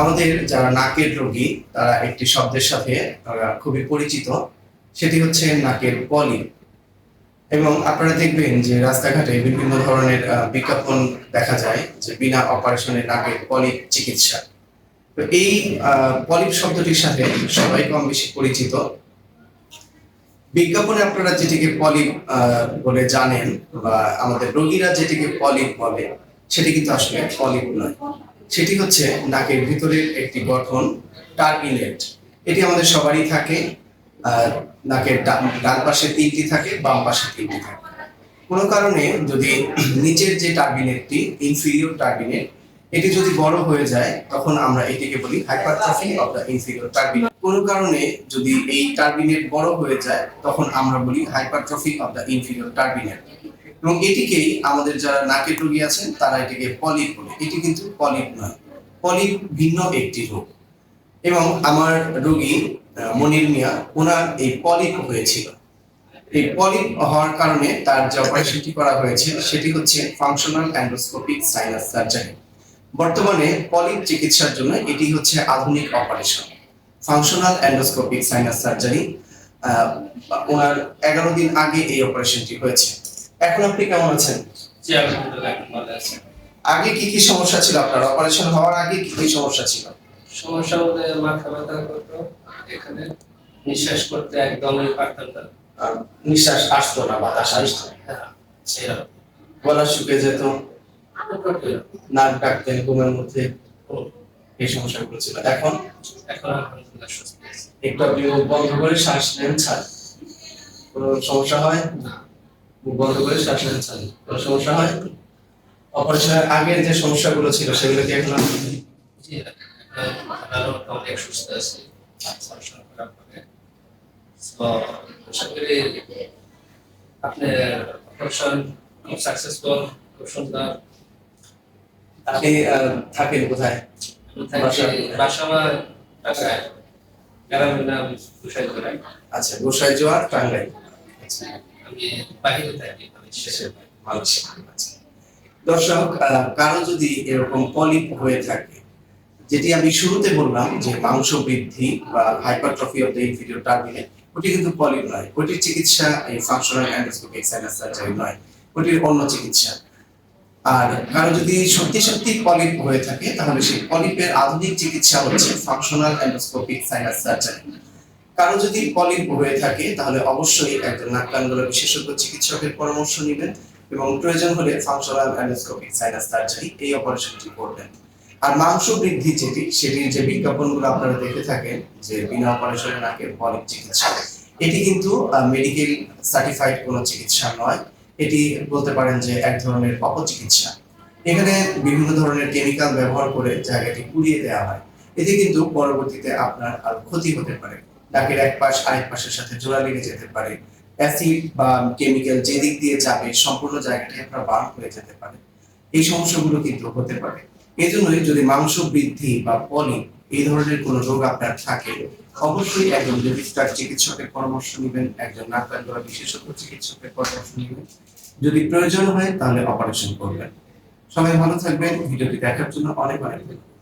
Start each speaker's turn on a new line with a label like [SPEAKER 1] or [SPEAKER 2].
[SPEAKER 1] আমাদের যারা নাকের রোগী, তারা একটি শব্দের সাথে তারা খুবই পরিচিত। সেটি হচ্ছে নাকের পলি। এবং আপনারা দেখবেন যে রাস্তাঘাটে বিভিন্ন ধরনের বিজ্ঞাপন দেখা যায় যে বিনা অপারেশনে নাকের পলিপ চিকিৎসা। তো এই পলিপ শব্দটির সাথে সবাই কম বেশি পরিচিত। বিজ্ঞাপনে আপনারা যেটিকে পলিপ বলে জানেন বা আমাদের রোগীরা যেটিকে পলিপ বলে, সেটি কিন্তু আসলে পলিপ নয়। সেটি হচ্ছে নাকের ভিতরের একটি গঠন টার্বিনেট এটি আমাদের সবারই থাকে নাকের ডান পাশে তিনটি থাকে, বাম পাশে তিনটি থাকে। কোনো কারণে যদি নিচের যে টার্বিনেটটি ইনফিরিয়র টার্বিনেট এটি যদি বড় হয়ে যায়, তখন আমরা এটিকে বলি hypertrophy of the inferior turbinate কোনো কারণে যদি এই টার্বিনেট বড় হয়ে যায়, তখন আমরা বলি hypertrophy of the inferior turbinate এবং এটিকেই আমাদের যারা নাকের রোগী আছেন, তারা এটিকে পলিপ বলে। এটি কিন্তু পলিপ নয়। পলিপ ভিন্ন একটি রোগ। এবং আমার রোগী মনির মিয়া, ওনার এই পলিপ হয়েছিল। এই পলিপ হওয়ার কারণে তার যে অপারেশনটি করা হয়েছে, সেটি হচ্ছে ফাংশনাল অ্যান্ডোস্কোপিক সাইনাস সার্জারি বর্তমানে পলিপ চিকিৎসার জন্য এটি হচ্ছে আধুনিক operation. Functional endoscopic sinus surgery ওনার এগারো দিন আগে এই অপারেশনটি হয়েছে। এখন আপনি কেমন আছেন?
[SPEAKER 2] জি আলহামদুলিল্লাহ ভালো আছি।
[SPEAKER 1] আগে কি কি সমস্যা ছিল আপনার? অপারেশন হওয়ার আগে কি কি সমস্যা ছিল?
[SPEAKER 2] সমস্যা বলতে মাথা ব্যথা করতো এখানে নিঃশ্বাস করতে একদমই পারতাম না।
[SPEAKER 1] নিঃশ্বাস আসতো না বাতাস আসতো না।
[SPEAKER 2] হ্যাঁ, সেরকম।
[SPEAKER 1] গলা শুকে যেত নাক ডাকতেন ঘুমের মধ্যে। এই সমস্যাগুলো ছিল। এখন?
[SPEAKER 2] এখন আলহামদুলিল্লাহ সুস্থ আছি।
[SPEAKER 1] একটু আপনি বন্ধ করে শ্বাস নেন ছাড়। কোনো সমস্যা হয়?
[SPEAKER 2] না,
[SPEAKER 1] মুখ বন্ধ করে শ্বাস নেন ছাড় কোনো সমস্যা হয়? অপারেশনের আগের যে সমস্যাগুলো ছিল সেগুলো কি এখন
[SPEAKER 2] আরও অনেক সুস্থ আছি। আপনার অপারেশন সাকসেসফুল খুব সুন্দর।
[SPEAKER 1] আপনি থাকেন কোথায়? আচ্ছা গোসাই জোয়ার টাঙ্গাইল। আচ্ছা।
[SPEAKER 2] বাহিরে।
[SPEAKER 1] দর্শক যদি এরকম পলিপ হয়ে থাকে, যেটি আমি শুরুতে বললাম যে মাংস বৃদ্ধি বা হাইপারট্রফি অফ দ্য ইনফিরিয়র ওটি কিন্তু পলিপ নয়। ওটির চিকিৎসা এই ফাংশনাল অ্যান্ডোস্কোপিক সাইনাস সার্জারি নয়। ওটির অন্য চিকিৎসা। আর কারও যদি সত্যি সত্যি পলিপ হয়ে থাকে, তাহলে সেই পলিপের আধুনিক চিকিৎসা হচ্ছে ফাংশনাল অ্যান্ডোস্কোপিক সাইনাস সার্জারি কারও যদি পলিপ হয়ে থাকে, তাহলে অবশ্যই একজন নাক কান বিশেষজ্ঞ চিকিৎসকের পরামর্শ নেবেন এবং প্রয়োজন হলে ফাংশনাল অ্যান্ডোস্কোপিক সাইনাস সার্জারি এই অপারেশনটি করবেন। আর মাংস বৃদ্ধি যেটি, সেটির যে বিজ্ঞাপনগুলো আপনারা দেখে থাকেন, যে বিনা অপারেশনে নাকের পলিপ চিকিৎসা। এটি কিন্তু মেডিকেল সার্টিফাইড কোনো চিকিৎসা নয়। এটি বলতে পারেন যে এক ধরনের অপচিকিৎসা। এখানে বিভিন্ন ধরনের কেমিক্যাল ব্যবহার করে জায়গাটি পুড়িয়ে দেওয়া হয়। এতে কিন্তু পরবর্তীতে আপনার আর ক্ষতি হতে পারে। নাকের এক পাশ আরেক পাশের সাথে জোড়া লেগে যেতে পারে। অ্যাসিড বা কেমিক্যাল যে দিক দিয়ে যাবে, সম্পূর্ণ জায়গাটি আপনার বার্ন হয়ে যেতে পারে। এই সমস্যাগুলো কিন্তু হতে পারে। এই জন্যই যদি মাংস বৃদ্ধি বা পলি এই ধরনের কোনো রোগ আপনার থাকে, অবশ্যই একজন রেজিস্টার চিকিৎসকের পরামর্শ নেবেন, একজন নাক কান গলা বিশেষজ্ঞ চিকিৎসকের পরামর্শ নেবেন। যদি প্রয়োজন হয় তাহলে অপারেশন করবেন। সবাই ভালো থাকবেন। ভিডিওটি দেখার জন্য অনেক অনেক ধন্যবাদ।